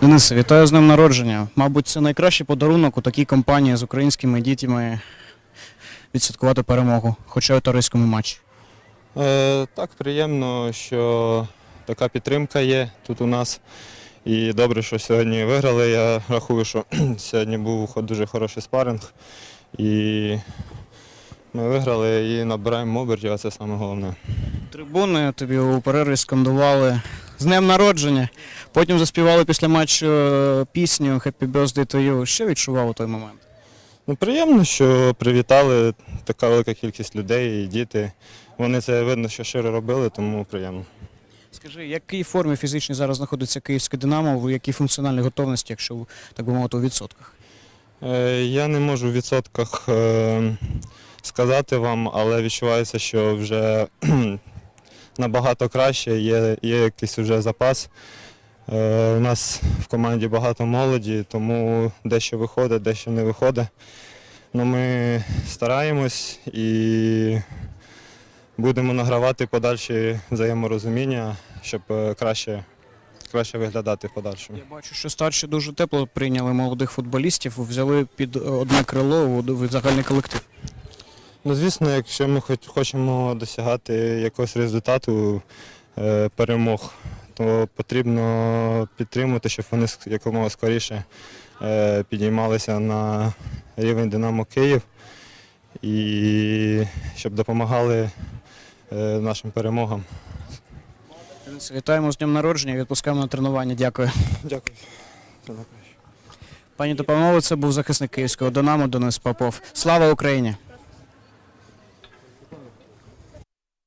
Денисе, вітаю з днем народження. Мабуть, це найкращий подарунок у такій компанії з українськими дітьми відсвяткувати перемогу, хоча й у товариському матчі. Е, так, приємно, що така підтримка є тут у нас. І добре, що сьогодні виграли. Я рахую, що сьогодні був дуже хороший спаринг. І ми виграли і набираємо обертів, а це саме головне. Трибуни тобі у перерві скандували з днем народження. Потім заспівали після матчу е, пісню Happy Birthday to you. Що відчував у той момент? Ну, приємно, що привітали така велика кількість людей і діти. Вони це видно, що щиро робили, тому приємно. Скажи, в якій формі фізичній зараз знаходиться київське Динамо, в якій функціональній готовності, якщо так би мовити, у відсотках? Е, Я не можу в відсотках е, сказати вам, але відчувається, що вже набагато краще, є, є якийсь вже запас. Е, У нас в команді багато молоді, тому дещо виходить, дещо не виходить. Ну, ми стараємось і будемо награвати подальші взаєморозуміння, щоб е, краще, краще виглядати в подальшому. Я бачу, що старші дуже тепло прийняли молодих футболістів, взяли під одне крило в загальний колектив. Ну, звісно, якщо ми хочемо досягати якогось результату е, перемог, то потрібно підтримувати, щоб вони якомога скоріше е, підіймалися на рівень Динамо Київ і щоб допомагали е, нашим перемогам. Вітаємо з днем народження, і відпускаємо на тренування. Дякую. Дякую. Пані панове, це був захисник київського Динамо Денис Попов. Слава Україні!